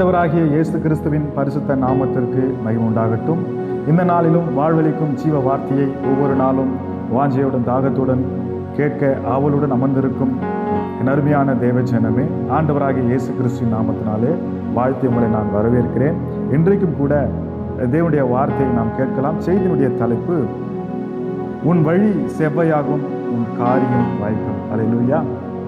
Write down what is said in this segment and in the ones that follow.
ஆண்டவராகிய இயேசு கிறிஸ்துவின் பரிசுத்த நாமத்திற்கு மகிமை உண்டாகட்டும் இந்த நாளிலும் வாழ்வளிக்கும் ஜீவ வார்த்தையை ஒவ்வொரு நாளும் வாஞ்சையுடன் தாகத்துடன் கேட்க ஆவலுடன் அமர்ந்திருக்கும் என் அருமையான தேவஜனமே ஆண்டவராகிய இயேசு கிறிஸ்துவின் நாமத்தினாலே வாழ்த்து உங்களை நான் வரவேற்கிறேன். இன்றைக்கும் கூட தேவனுடைய வார்த்தையை நாம் கேட்கலாம். செய்தியினுடைய தலைப்பு உன் வழி செவ்வையாகும் உன் காரியம் வாய்க்கும். அலையிலுயா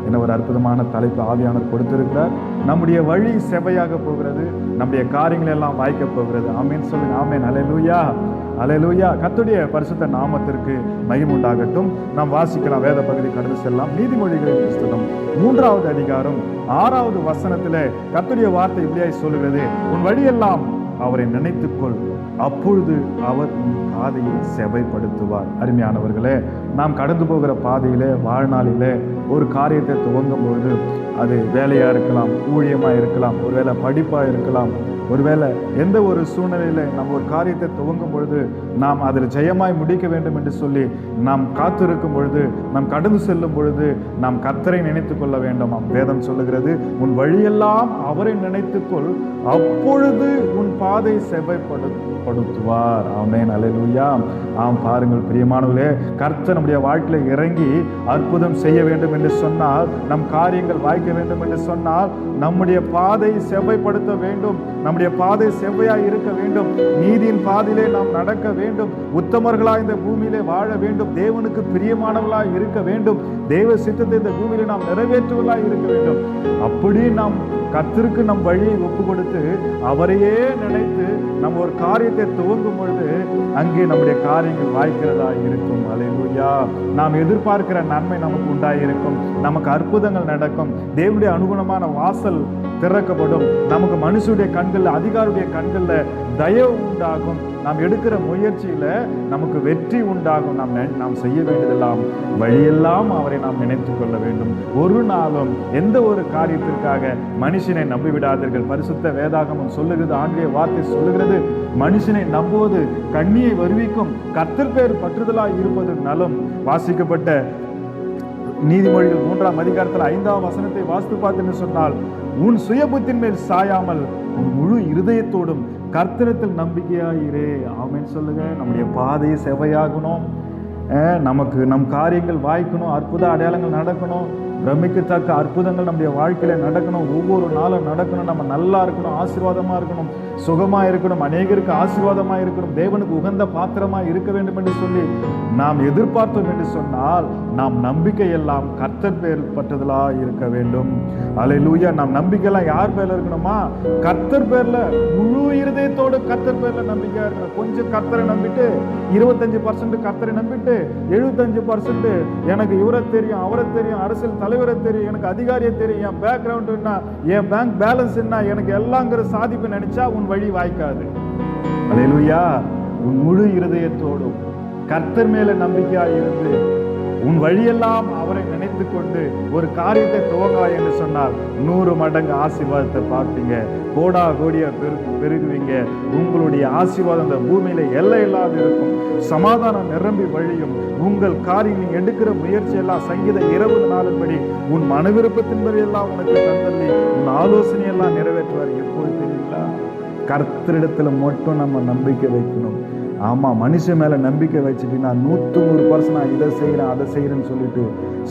என்ன ஒரு அற்புதமான தலைப்பு ஆவியானவர் கொடுத்திருக்கிறார். நம்முடைய வழி செவையாக போகிறது. நம்முடைய காரியங்கள் எல்லாம் வாய்க்க போகிறது. ஆமேன். சொல்லுங்க. ஆமேன். அலையலூயா அலையலூயா கத்துடைய பரிசுத்த நாமத்திற்கு மகிமுண்டாகட்டும் நாம் வாசிக்கலாம். வேத பகுதி கடந்து செல்லலாம். நீதிமொழிகளின் புஸ்தகம் மூன்றாவது அதிகாரம் ஆறாவது வசனத்தில் கத்துடைய வார்த்தை இப்படியாய் சொல்லுகிறது. உன் வழியெல்லாம் அவரை நினைத்துக்கொள். அப்பொழுது அவர் உன் பாதையை செவைப்படுத்துவார். அருமையானவர்களே நாம் கடந்து போகிற பாதையில் வாழ்நாளிலே ஒரு காரியத்தை துவங்கும் பொழுது அது வேலையா இருக்கலாம் ஊழியமா இருக்கலாம் ஒருவேளை படிப்பா இருக்கலாம் ஒருவேளை எந்த ஒரு சூழ்நிலையில நம்ம ஒரு காரியத்தை துவங்கும் பொழுது நாம் அதில் ஜெயமாய் முடிக்க வேண்டும் என்று சொல்லி நாம் காத்திருக்கும் பொழுது நாம் கடந்து செல்லும் பொழுது நாம் கர்த்தரை நினைத்து கொள்ள வேண்டும். வேதம் சொல்லுகிறது உன் வழியெல்லாம் அவரை நினைத்துக்கொள் அப்பொழுது உன் பாதை பலப்படுத்துவார் ஆமேன். அலையலூயா ஆம் பாருங்கள் பிரியமானவர்களே கர்த்தர் நம்முடைய வாழ்க்கையில இறங்கி அற்புதம் செய்ய வேண்டும் என்று சொன்னால் நம் காரியங்கள் வாய்க்க வேண்டும் என்று சொன்னால் நம்முடைய பாதை செவ்வைப்படுத்த வேண்டும். நம்முடைய பாதை செவ்வையாய் இருக்க வேண்டும். நீதியின் பாதையிலே நாம் நடக்க வேண்டும். உத்தமர்களாய் இந்த பூமியிலே வாழ வேண்டும். தேவனுக்கு பிரியமானவர்களாய் இருக்க வேண்டும். தேவ சித்தத்தை இந்த பூமியிலே நாம் நிறைவேற்றுவர்களாய் இருக்க வேண்டும். அப்படி நாம் கர்த்தருக்கு நம் வழியை ஒப்பு கொடுத்து அவரையே நினைத்து நம்ம ஒரு காரியம் காரியத்தை துவங்கும் பொழுது அங்கே நம்முடைய காரியங்கள் வாய்க்கிறதா இருக்கும். அலையூயா நாம் எதிர்பார்க்கிற நன்மை நமக்கு உண்டாயிருக்கும். நமக்கு அற்புதங்கள் நடக்கும். தேவனுடைய அனுகுணமான வாசல் திறக்கப்படும். நமக்கு மனுஷனுடைய கண்களில் அதிகாருடைய கண்களில் தயவு உண்டாகும். நாம் எடுக்கிற முயற்சியில் நமக்கு வெற்றி உண்டாகும். நாம் நாம் செய்ய வேண்டியதெல்லாம் வழியெல்லாம் அவரை நாம் நினைத்து கொள்ள வேண்டும். ஒரு நாளும் எந்த ஒரு காரியத்திற்காக மனுஷனை நம்பிவிடாதீர்கள். பரிசுத்த வேதாகமம் சொல்லுகிறது ஆண்டிய வார்த்தை சொல்லுகிறது. மனுஷனை நம்புவது கண்ணியை வருவிக்கும். கர்த்தர் பேர் பற்றுதலாய் இருப்பது நலம். வாசிக்கப்பட்ட நீதிமொழிகள் மூன்றாம் அதிகாரத்தில் ஐந்தாம் வசனத்தை வாஸ்து பார்த்துன்னு சொன்னால் உன் சுயபுத்தின் மேல் சாயாமல் உன் முழு இருதயத்தோடும் கர்த்தனத்தில் நம்பிக்கையாயிரே. ஆமேன்னு சொல்லுங்க. நம்முடைய பாதையை செவையாகணும். நமக்கு நம் காரியங்கள் வாய்க்கணும் அற்புத அடையாளங்கள் நடக்கணும். பிரமிக்கத்தக்க அற்புதங்கள் நம்முடைய வாழ்க்கையில நடக்கணும். ஒவ்வொரு நாளும் நடக்கணும். நம்ம நல்லா இருக்கணும் ஆசீர்வாதமாக இருக்கணும் சுகமா இருக்கணும் அநேகருக்கு ஆசீர்வாதமாக இருக்கணும் தேவனுக்கு உகந்த பாத்திரமா இருக்க வேண்டும் என்று சொல்லி நாம் எதிர்பார்த்தோம் என்று சொன்னால் நாம் நம்பிக்கை எல்லாம் கர்த்தர் பேர் பட்டதலா இருக்க வேண்டும். அலையிலூயா நாம் நம்பிக்கையெல்லாம் யார் பேரில் இருக்கணுமா? கர்த்தர் பேர்ல முழு இருதயத்தோடு கர்த்தர் பேர்ல நம்பிக்கையாக இருக்கணும் கொஞ்சம் கர்த்தரை நம்பிட்டு இருபத்தஞ்சு பர்சன்ட் கர்த்தரை நம்பிட்டு எழுபத்தஞ்சு பர்சன்ட் எனக்கு இவரை தெரியும் அவரை தெரியும் அரசியல் தலைவரை தெரியும் எனக்கு அதிகாரியை தெரியும் என் பேக்ரவுண்ட் என்ன என் பேங்க் பேலன்ஸ் என்ன எனக்கு எல்லாங்கிற சாதிப்பு நினைச்சா உன் வழி வாய்க்காது. அலையிலுயா உன் முழு இருதயத்தோடும் கர்த்தர் மேல நம்பிக்கையா இருந்து உன் வழியெல்லாம் அவரை நினைத்து கொண்டு ஒரு காரியத்தை துவங்கா என்று சொன்னால் நூறு மடங்கு ஆசீர்வாதத்தை பார்ப்பீங்க. கோடா கோடியா பெரு பெருகுவீங்க. உங்களுடைய ஆசீர்வாதம் இந்த பூமியில எல்லை இல்லாது இருக்கும். சமாதானம் நிரம்பி வழியும். உங்கள் காரியம் நீ எடுக்கிற முயற்சி எல்லாம் சங்கீத இருபது நாளின்படி உன் மன விருப்பத்தின்படி எல்லாம் உனக்கு தந்தள்ளி உன் ஆலோசனை எல்லாம் நிறைவேற்றுவார். எப்போது தெரியுங்களா? கர்த்தரிடத்துல மட்டும் நம்ம நம்பிக்கை வைக்கணும். ஆமாம் மனுஷன் மேலே நம்பிக்கை வச்சுட்டீங்கன்னா நூத்து நூறு பர்சன்ட் நான் இதை செய்கிறேன் அதை செய்கிறேன்னு சொல்லிட்டு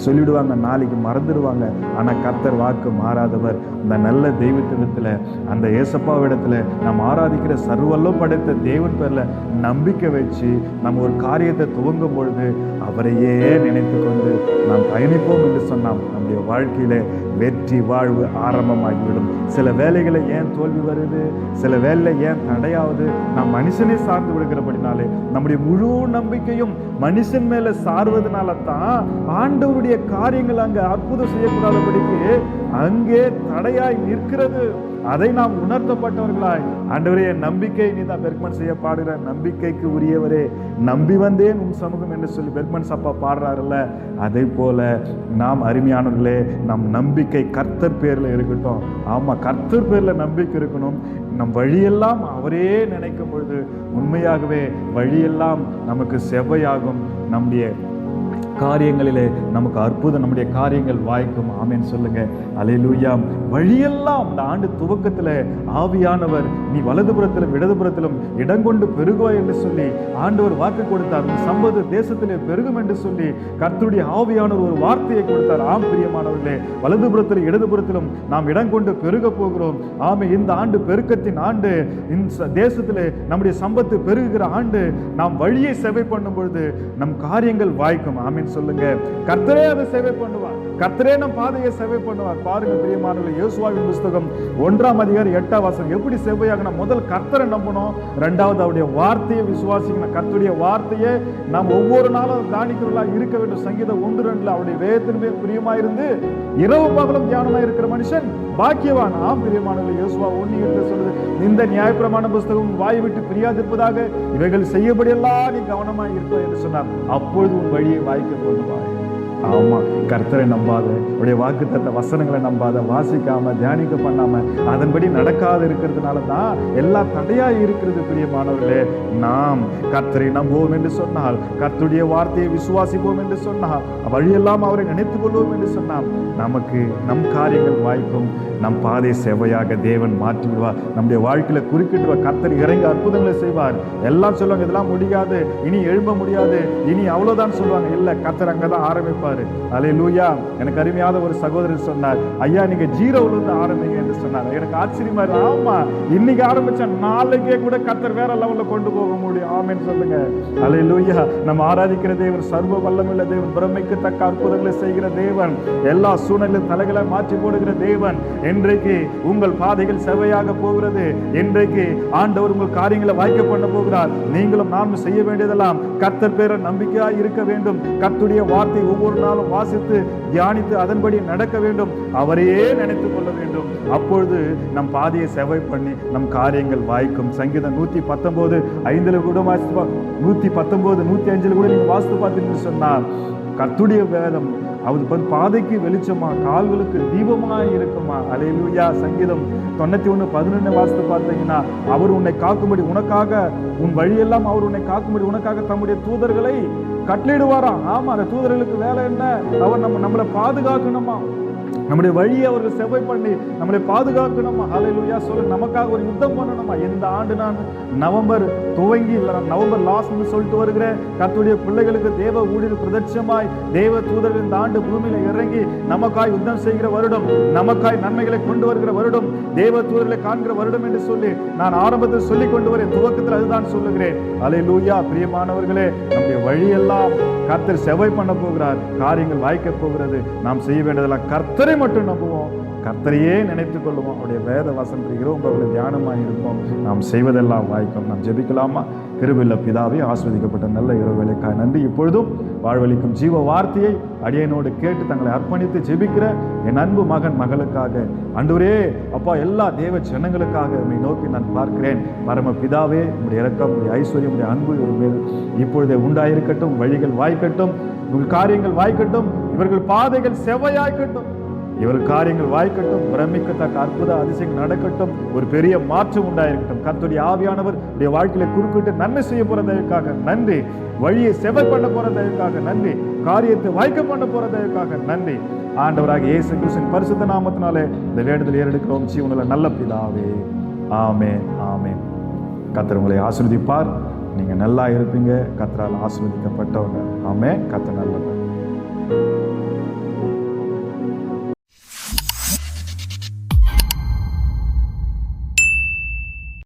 சொல்லிடுவாங்க. நாளைக்கு மறந்துடுவாங்க. ஆனால் கர்த்தர் வாக்கு மாறாதவர். அந்த நல்ல தெய்வத்திடத்துல அந்த ஏசப்பாவிடத்துல நாம் ஆராதிக்கிற சர்வல்லம் படைத்த தேவன் பேரில் நம்பிக்கை வச்சு நம்ம ஒரு காரியத்தை துவங்கும் பொழுது அவரையே நினைத்து கொண்டு நாம் பயணிப்போம் என்று சொன்னோம் நம்முடைய வாழ்க்கையில் வெற்றி வாழ்வு ஆரம்பமாகிவிடும். சில வேலைகளை ஏன் தோல்வி வருது? சில வேலையில் ஏன் தடையாவது? நாம் மனுஷனே சார்ந்து விடுகிறபடினாலே நம்முடைய முழு நம்பிக்கையும் மனுஷன் மேல சார்வதனால தான் ஆண்டவருடைய காரியங்கள் அங்க அற்புதம் செய்யக்கூடாதபடிக்கு அங்கே தடையாய் நிற்கிறது. அதை நாம் உணர்த்தப்பட்டவர்களாய். ஆண்டவரே என் நம்பிக்கை நீ தான் பெர்க்மன் செய்ய பாடுகிற நம்பிக்கைக்கு உரியவரே நம்பி வந்தேன் உன் சமூகம் என்று சொல்லி பெர்க்மன் சப்பா பாடுறாருல்ல. அதே போல நாம் அருமையானவர்களே நம் நம்பிக்கை கர்த்தர் பேரில் இருக்கட்டும். ஆமாம் கர்த்தர் பேரில் நம்பிக்கை இருக்கணும். நம் வழியெல்லாம் அவரே நினைக்கும் பொழுது உண்மையாகவே வழியெல்லாம் நமக்கு செவ்வையாகும். நம்முடைய காரியங்களிலே நமக்கு அற்புதம் நம்முடைய காரியங்கள் வாய்க்கும். ஆமேன்னு சொல்லுங்க. அலையிலூயாம் வழியெல்லாம் இந்த ஆண்டு துவக்கத்தில் ஆவியானவர் நீ வலதுபுறத்திலும் இடதுபுறத்திலும் இடங்கொண்டு பெருகுவாய் என்று சொல்லி ஆண்டவர் வாக்கு கொடுத்தார். உன் சம்பது தேசத்திலே பெருகும் என்று சொல்லி கர்த்தருடைய ஆவியானவர் ஒரு வார்த்தையை கொடுத்தார். ஆம் பிரியமானவர்களே வலதுபுறத்திலும் இடதுபுறத்திலும் நாம் இடம் கொண்டு பெருக போகிறோம். ஆமே இந்த ஆண்டு பெருக்கத்தின் ஆண்டு இந்த தேசத்தில் நம்முடைய சம்பத்து பெருகுகிற ஆண்டு நாம் வழியை சேவை பண்ணும் பொழுது நம் காரியங்கள் வாய்க்கும். ஆமீன் சொல்லுங்க. கர்த்தரே அதை சேவை பண்ணுவார். கர்த்தரே நம் பாதையை சேவை பண்ணுவார். பாருங்க பிரியமானவர்களே யோசுவாவின் புஸ்தகம் ஒன்றாம் அதிகாரம் எட்டாம் வாசம் எப்படி செவ்வையாகணும் முதல் கர்த்தரை நம்பணும் ரெண்டாவது அவருடைய வார்த்தையை விசுவாசிக்கணும் கர்த்தருடைய வார்த்தையை நாம் ஒவ்வொரு நாளும் தானிக்கிறவர்களா இருக்க வேண்டும். சங்கீதம் ஒன்று ரெண்டுல அவருடைய வேதத்தின் மேல் பிரியமா இருந்து இரவு பகலும் தியானமா இருக்கிற மனுஷன் பாக்கியவான். ஆம் பிரியமானவர்கள் யோசுவா ஒண்ணு என்று சொல்லுது. இந்த நியாயப்பிரமாண புஸ்தகம் வாய் விட்டு பிரியாதிருப்பதாக இவைகள் செய்யபடியெல்லாம் நீ கவனமா இருக்க என்று சொன்னார். அப்பொழுது உன் வழியை வாய்க்க worthwhile. ஆமாம் கர்த்தரை நம்பாத உடைய வாக்கு தத்த வசனங்களை நம்பாத வாசிக்காம தியானிக்க பண்ணாம அதன்படி நடக்காது இருக்கிறதுனால தான் எல்லா தடையா இருக்கிறது பிரியமானவர்களே நாம் கர்த்தரை நம்புவோம் என்று சொன்னால் கர்த்தருடைய வார்த்தையை விசுவாசிப்போம் என்று சொன்னால் வழியெல்லாம் அவரை நினைத்துக் கொள்வோம் என்று சொன்னால் நமக்கு நம் காரியங்கள் வாய்க்கும். நம் பாதை செவையாக தேவன் மாற்றி விடுவார் நம்முடைய வாழ்க்கையில குறுக்கிடுவார் கர்த்தர் இறங்கி அற்புதங்களை செய்வார். எல்லாம் சொல்லுவாங்க இதெல்லாம் முடியாது. இனி எழும்ப முடியாது. இனி அவ்வளோதான் சொல்லுவாங்க. இல்லை கர்த்தர் அங்கதான் ஆரம்பிப்பார். அலே லூயா எனக்கு அருமையாத ஒரு சகோதரர் சொன்னார். ஐயா நீங்க ஜீரோல இருந்து ஆரம்பிங்க என்று சொன்னார். எனக்கு ஆச்சரியமா இருக்கு ஆமா இன்னைக்கு ஆரம்பிச்சா நாளைக்கே கூட கத்தர் வேற லெவல்ல கொண்டு போக முடியும். ஆமேன்னு சொல்லுங்க. அலே லூயா நம்ம ஆராதிக்கிற தேவன் சர்வ வல்லமுள்ள தேவன் பிரமைக்கு தக்க அற்புதங்களை செய்கிற தேவன் எல்லா சூழ்நிலையும் தலைகளை மாற்றி போடுகிற தேவன் இன்றைக்கு உங்கள் பாதைகள் செவையாக போகிறது. இன்றைக்கு ஆண்டவர் உங்கள் காரியங்களை வாய்க்க பண்ண போகிறார். நீங்களும் நாம் செய்ய வேண்டியதெல்லாம் கர்த்தர் பேர நம்பிக்கையா இருக்க வேண்டும். கத்துடைய வார்த்தை ஒவ்வொரு நாளும் வாசித்து தியானித்து அதன்படி நடக்க வேண்டும். அவரையே நினைத்து கொள்ள வேண்டும். அப்பொழுது நம் பாதையை செவை பண்ணி நம் காரியங்கள் வாய்க்கும். சங்கீதம் நூத்தி பத்தொன்பது ஐந்துல கூட வாசித்து நூத்தி பத்தொன்பது நூத்தி அஞ்சுல கூட நீங்க வாசித்து பார்த்தீங்கன்னு சொன்னால் கத்துடைய வேதம் அவர் வந்து பாதைக்கு வெளிச்சமா கால்களுக்கு தீபமா இருக்குமா? அலையிலுயா சங்கீதம் தொண்ணூத்தி ஒன்னு பதினொன்னு வாசித்து பார்த்தீங்கன்னா அவர் உன்னை காக்கும்படி உனக்காக உன் வழியெல்லாம் அவர் உன்னை காக்கும்படி உனக்காக தம்முடைய தூதர்களை கட்டளையிடுவாராம். ஆமா அந்த தூதர்களுக்கு வேலை என்ன? அவர் நம்ம நம்மளை பாதுகாக்கணுமா? நம்முடைய வழியை அவர்கள் செவ்வை பண்ணி நம்மளை பாதுகாக்கணுமா? ஹalleluya சொல்ல நமக்காக ஒரு யுத்தம் பண்ணணுமா? இந்த ஆண்டு நான் நவம்பர் துவங்கி இல்லை நான் நவம்பர் லாஸ்ட்னு சொல்லிட்டு வருகிறேன். கத்துடைய பிள்ளைகளுக்கு தேவ ஊழியர் பிரதட்சமாய் தேவ தூதர்கள் இந்த ஆண்டு பூமியில இறங்கி நமக்காய் யுத்தம் செய்கிற வருடம் நமக்காய் நன்மைகளை கொண்டு வருகிற வருடம் தேவ தூதர்களை காண்கிற வருடம் என்று சொல்லி நான் ஆரம்பத்தில் சொல்லி கொண்டு வரேன். துவக்கத்தில் அதுதான் சொல்லுகிறேன். அலையிலூயா பிரியமானவர்களே நம்முடைய வழியெல்லாம் கர்த்தர் செவ்வை பண்ண போகிறார். காரியங்கள் வாய்க்க போகிறது. நாம் செய்ய வேண்டியதெல்லாம் கர்த்தரை மட்டும் நம்புவோம். கர்த்தரையே நினைத்து கொள்வோம் அவருடைய வேத வசனத்தில் இரவு பகலில் தியானமாக இருப்போம். நாம் செய்வதெல்லாம் வாய்க்கும். நாம் ஜெபிக்கலாமா? கிருபில்ல பிதாவே ஆஸ்வதிக்கப்பட்ட நல்ல இரவு நன்றி. இப்பொழுதும் வாழ்வளிக்கும் ஜீவ வார்த்தையை அடியனோடு கேட்டு தங்களை அர்ப்பணித்து ஜெபிக்கிற என் அன்பு மகன் மகளுக்காக அன்றுவரே அப்பா எல்லா தேவ ஜனங்களுக்காக உண்மை நோக்கி நான் பார்க்கிறேன். பரம பிதாவே உடைய இறக்கம் உடைய ஐஸ்வர்யம் உடைய அன்பு இவர் இப்பொழுதே உண்டாயிருக்கட்டும். வழிகள் வாய்க்கட்டும். உங்கள் காரியங்கள் வாய்க்கட்டும். இவர்கள் பாதைகள் செவ்வையாய்க்கட்டும். இவர் காரியங்கள் வாய்க்கட்டும் பிரமிக்கத்தக்க அற்புத அதிசயங்கள் நடக்கட்டும் ஒரு பெரிய மாற்றம் உண்டாயிருக்கட்டும். கத்துடைய ஆவியானவர் உடைய வாழ்க்கையில குறுக்கிட்டு நன்மை செய்ய போறதற்காக நன்றி. வழியை செவை பண்ண போறதற்காக நன்றி. காரியத்தை வாய்க்க பண்ண போறதற்காக நன்றி. ஆண்டவராக இயேசு கிருஷ்ணன் பரிசுத்த நாமத்தினாலே இந்த வேண்டுதல் ஏறெடுக்கிறோம். ஜீவனில் நல்ல பிதாவே. ஆமே ஆமே கத்தர் உங்களை ஆசீர்வதிப்பார். நீங்க நல்லா இருப்பீங்க. கத்தரால் ஆசீர்வதிக்கப்பட்டவங்க. ஆமே கத்த நல்லவர்.